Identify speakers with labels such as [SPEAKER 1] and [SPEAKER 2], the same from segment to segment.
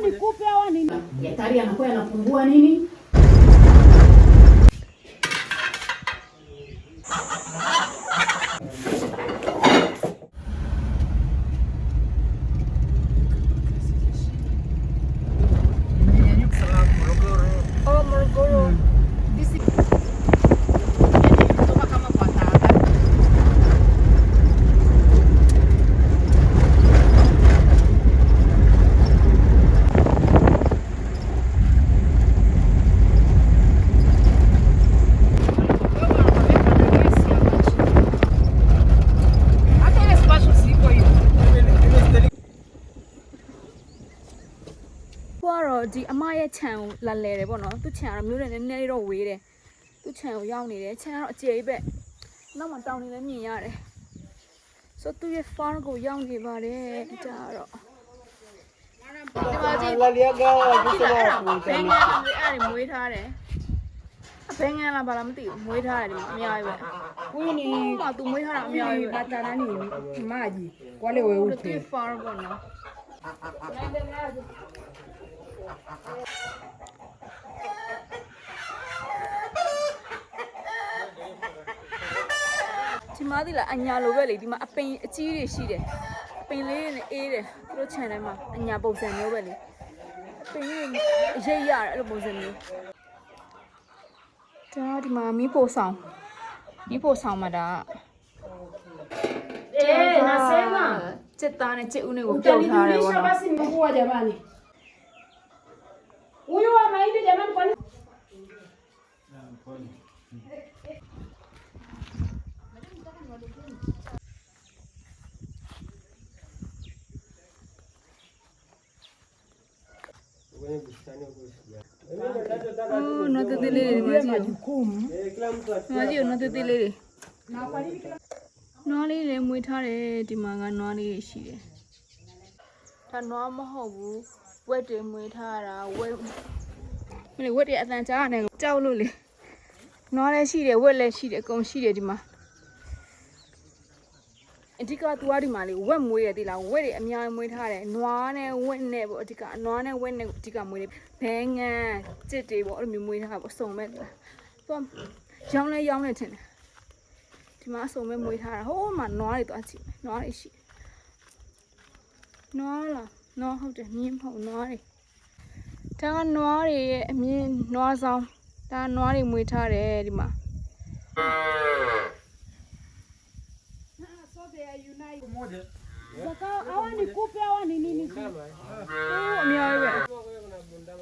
[SPEAKER 1] nikupe hawa nini? Daktari anakuwa anapungua nini?
[SPEAKER 2] ဟိုကတော့ဒီအမရဲ့ခြံကိုလာလဲတယ်ပေါ့နော်သူခြံကတော့မျိုးနဲ့နည်းနည်းလေးတော့ဝေးတယ်သူခြံကိုရောက်နေတယ်ခြံကတော့အကျယ်ကြီးပဲနောက်မှတောင်နေလည်းမြင်ရတယ်ဆိုသူရဲ့ farm ကိုရောက်နေပါတယ်ဒါကတော့ဒီမှာကြည့်
[SPEAKER 3] La liaga,
[SPEAKER 2] ဒီကအဲ့ဒါဘယ်ငန်းလဲအဲ့ဒါမွေးထားတယ်ဘယ်ငန်းလားဘာလားမသိဘူးမွေးထားတယ်ဒီမှာအများကြီးပဲ
[SPEAKER 1] Huyu ni
[SPEAKER 2] ဟိုမှာသူမွေးထားတာအများကြီး
[SPEAKER 1] huyu
[SPEAKER 2] ပဲ
[SPEAKER 1] bata nani maji wale
[SPEAKER 2] သူ
[SPEAKER 1] weupe.
[SPEAKER 2] ရဲ့ farm ပေါ့နော် မှာဒီလားအညာလိုပဲလေဒီမှာအပိန်အကြီးတွေရှိတယ်အပိန်လေးတွေနဲ့အေးတယ်သူတို့ channel မှာအညာပုံစံမျိုးပဲလေအပိန်လေးတွေအရေးရတယ်အဲ့လိုပုံစံမျိုးဒါဒီမှာမီးဖိုဆောင်မီးဖိုဆောင်မှာဒါ
[SPEAKER 1] Eh, nasema
[SPEAKER 2] စစ်သားနဲ့စစ်ဦးနဲ့ကိုပြုတ်ထားတယ်ပေါ့
[SPEAKER 1] utanijulisha
[SPEAKER 2] နော်
[SPEAKER 1] basi mkuu jamani. Huyu wa mahindi jamani kwani
[SPEAKER 3] kwenye bustani huko sija.
[SPEAKER 2] အိုးနော်တသေးလေးတွေဒီမှာကြည့်
[SPEAKER 1] majukumu?
[SPEAKER 3] Eh, kila mtu
[SPEAKER 2] ဒီမှာကြည့်နော်တသေးလေးတွေ
[SPEAKER 1] Na kwa nini kila
[SPEAKER 2] နွားလေးလည်းမွေးထားတယ်ဒီမှာကနွားလေးတွေရှိတယ်ဒါနွားမဟုတ်ဘူးဝက်တွေမွေးထားတာဝက်မလေးဝက်တွေအတန်ကြားရတယ်ကြောက်လို့လေနွားလည်းရှိတယ်ဝက်လည်းရှိတယ်အကုန်ရှိတယ်ဒီမှာ အဓိကသူကဒီမှာလေဝက်မွေးရသေးလားဝက်တွေအများကြီးမွေးထားတယ်နွားနဲ့ဝက်နဲ့ပေါ့အဓိကနွားနဲ့ဝက်နဲ့အဓိကမွေးတယ်ဘဲငန်းကြစ်တွေပေါ့အဲ့လိုမျိုးမွေးထားတာပေါ့စုံမဲ့လားသူကရောင်းလဲရောင်းနေတယ်ဒီမှာအစုံမဲ့မွေးထားတာဟိုးမှာနွားတွေတော့ကြည့်မယ်နွားတွေရှိတယ်နွားလားနွားဟုတ်တယ်မြင်းမဟုတ်နွားတွေဒါကနွားတွေရဲ့အမြင်နွားဆောင်ဒါကနွားတွေမွေးထားတယ်ဒီမှာ
[SPEAKER 1] moja. Zaka hawa nikupe hawa ni nini?
[SPEAKER 2] ဟိုအများကြီးပဲ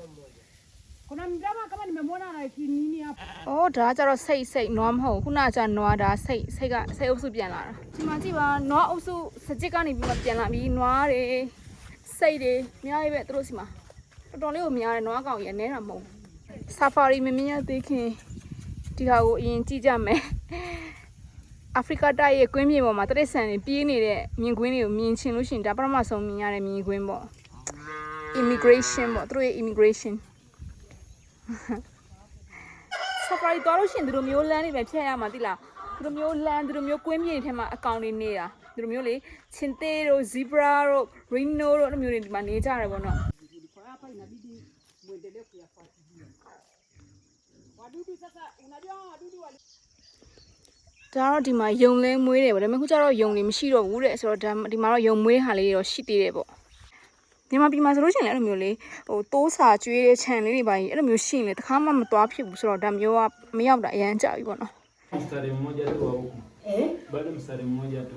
[SPEAKER 1] Kuna mdama kama nimemwona na kinini hapa.
[SPEAKER 2] အော်ဒါကကြတော့စိတ်စိတ်နွားမဟုတ်ဘူးခုနကကျနွားဒါစိတ်စိတ်ကစိတ်အုပ်စုပြန်လာတာဒီမှာကြည့်ပါနွားအုပ်စုစကြစ်ကနေပြီးမှပြန်လာပြီးနွားတွေစိတ်တွေအများကြီးပဲသူတို့စီမှာတော်တော်လေးကိုများတယ်နွားကောင်ကြီးအနဲတာမဟုတ်ဘူးဆာဖာရီမမြင်ရသေးခင်ဒီဟာကိုအရင်ကြည့်ကြမယ် အာဖရိကတိုက်ရဲ့ကွင်းမြေပေါ်မှာတရိတ်ဆန်တွေပြေးနေတဲ့မြင်ကွင်းတွေကိုမြင်ချင်လို့ရှိရင်ဒါပထမဆုံးမြင်ရတဲ့မြင်ကွင်းပေါ့ immigration ပေါ့သူတို့ရဲ့ immigration safari သွားလို့ရှိရင်ဒီလိုမျိုးလမ်းတွေပဲဖြတ်ရမှာတိလားဒီလိုမျိုးလမ်းဒီလိုမျိုးကွင်းမြေတွေထဲမှာအကောင်တွေနေတာဒီလိုမျိုးလေချင်းသေးတို့ zebra တို့ rhino တို့အဲ့လိုမျိုးတွေဒီမှာနေကြတယ်ပေါ့နော်
[SPEAKER 1] Kwa hapa inabidi muendelee kuyafuatilia. Wadudu sasa unajua hawa wadudu wali
[SPEAKER 2] ဒါကတော့ဒီမှာယုံလဲမွေးတယ်ပေါ့ဒါပေမဲ့ခုကျတော့ယုံတွေမရှိတော့ဘူးတဲ့ဆိုတော့ဒါဒီမှာတော့ယုံမွေးဟာလေးတွေတော့ရှိသေးတယ်ပေါ့မြန်မာပြည်မှာဆိုလို့ရှိရင်လည်းအဲ့လိုမျိုးလေဟိုတိုးစာကျွေးတဲ့ခြံလေးတွေပါကြီးအဲ့လိုမျိုးရှိရင်လေတခါမှမသွားဖြစ်ဘူးဆိုတော့ဒါမျိုးကမရောက်တာအရန်ကြာပြီပေါ့နော်
[SPEAKER 4] Mstari mmoja tu wa huku,
[SPEAKER 1] eh?
[SPEAKER 4] bado mstari mmoja tu,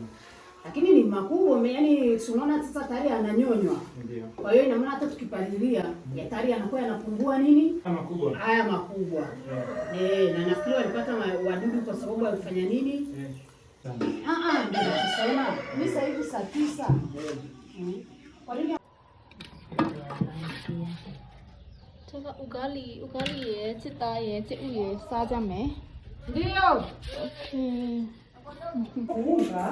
[SPEAKER 1] lakini ni makubwa, yaani tunaona sasa tayari ananyonywa.
[SPEAKER 4] Ndio.
[SPEAKER 1] Kwa hiyo ina maana hata tukipalilia mm. ya tayari anakuwa yanapungua nini?
[SPEAKER 4] Ah, Kama kubwa.
[SPEAKER 1] Haya makubwa. Yeah. Eh, na nafikiri walipata wadudu kwa sababu alifanya nini?
[SPEAKER 4] Eh.
[SPEAKER 1] Ah ah, ndio tunasema ni sasa hivi saa 9. Mm. Kwa nini?
[SPEAKER 2] Toka ugali, ugali ye, chita ye, che uye, saja me.
[SPEAKER 1] Ndio. Mm. Okay.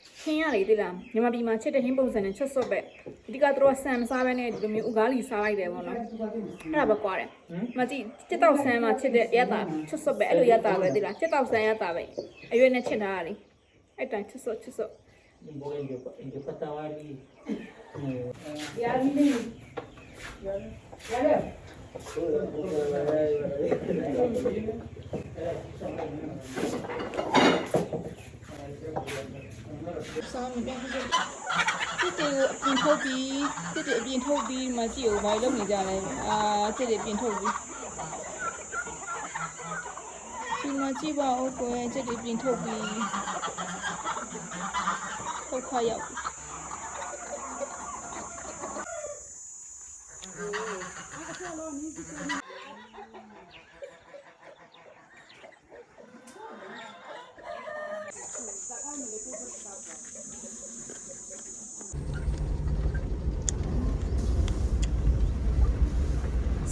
[SPEAKER 2] ခင်းရလေတိလားမြန်မာပြည်မှာချက်တဲ့ဟင်းပုံစံနဲ့ချက်စွတ်ပဲအဓိကသူတို့ကဆန်မစားဘဲနဲ့ဒီလိုမျိုးဥကားလီစားလိုက်တယ်ပေါ့နော်အဲ့ဒါပဲကွာတယ်မကြည့်ချက်တော့ဆန်မှာချက်တဲ့ရတာချက်စွတ်ပဲအဲ့လိုရတာပဲတိလားချက်တော့ဆန်ရတာပဲအရွယ်နဲ့ချက်ထားရလေအဲ့တိုင်းချက်စွတ်ချက်စွတ်
[SPEAKER 1] Yeah, really. Yeah.
[SPEAKER 2] စားမပြန်ဘူးစစ်တွေကိုအပြင်ထုတ်ပြီးစစ်တွေအပြင်ထုတ်ပြီးမှကြည့်ဦးဘာလို့လုပ်နေကြလဲအာစစ်တွေအပြင်ထုတ်ပြီးဒီမှာကြည့်ပါဦးကွယ်စစ်တွေအပြင်ထုတ်ပြီးထုတ်ခွာရောက်ပြီ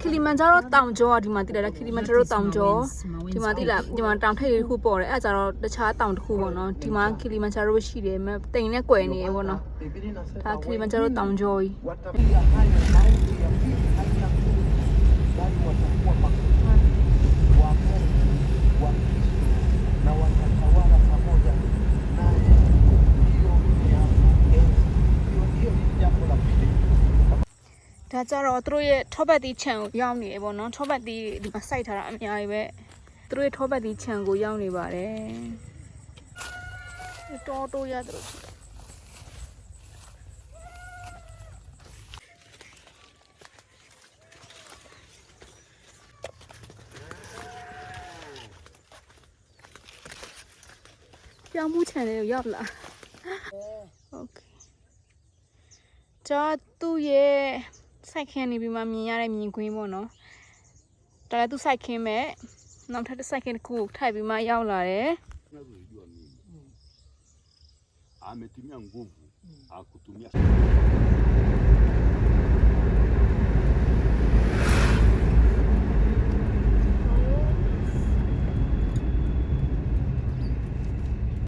[SPEAKER 2] ခီလီမန်ဂျာရောတောင်ကျောကဒီမှာတည်တယ်ခီလီမန်ဂျာရောတောင်ကျောဒီမှာတည်လားဒီမှာတောင်ထိပ်လေးတစ်ခုပေါ်တယ်အဲ့ဒါကြတော့တခြားတောင်တစ်ခုပေါ့နော်ဒီမှာခီလီမန်ဂျာရောရှိတယ်မတိမ်နဲ့ကွယ်နေရပေါ့နော်ဒါခီလီမန်ဂျာရောတောင်ကျောကြီး ဒါကြတော့သူတို့ရဲ့ထောပတ်တီးခြံကိုရောက်နေတယ်ပေါ့နော်ထောပတ်တီးဒီမှာစိုက်ထားတာအများကြီးပဲသူတို့ရဲ့ထောပတ်တီးခြံကိုရောက်နေပါတယ်တော်တော်ရသူတို့ရှိတယ်ပြောင်းမှုခြံလေးကိုရောက်လာโอเคကြာသူ့ရဲ့ စိုက်ခင်းနေပြီးမှမြင်ရတဲ့မြင်ကွင်းပေါ့နော်ဒါလည်းသူစိုက်ခင်းမဲ့နောက်ထပ်တစ်စိုက်ခင်းတစ်ခုကိုထိုက်ပြီးမှရောက်လာတယ်
[SPEAKER 5] tunavyojua mimi ametumia nguvu akutumia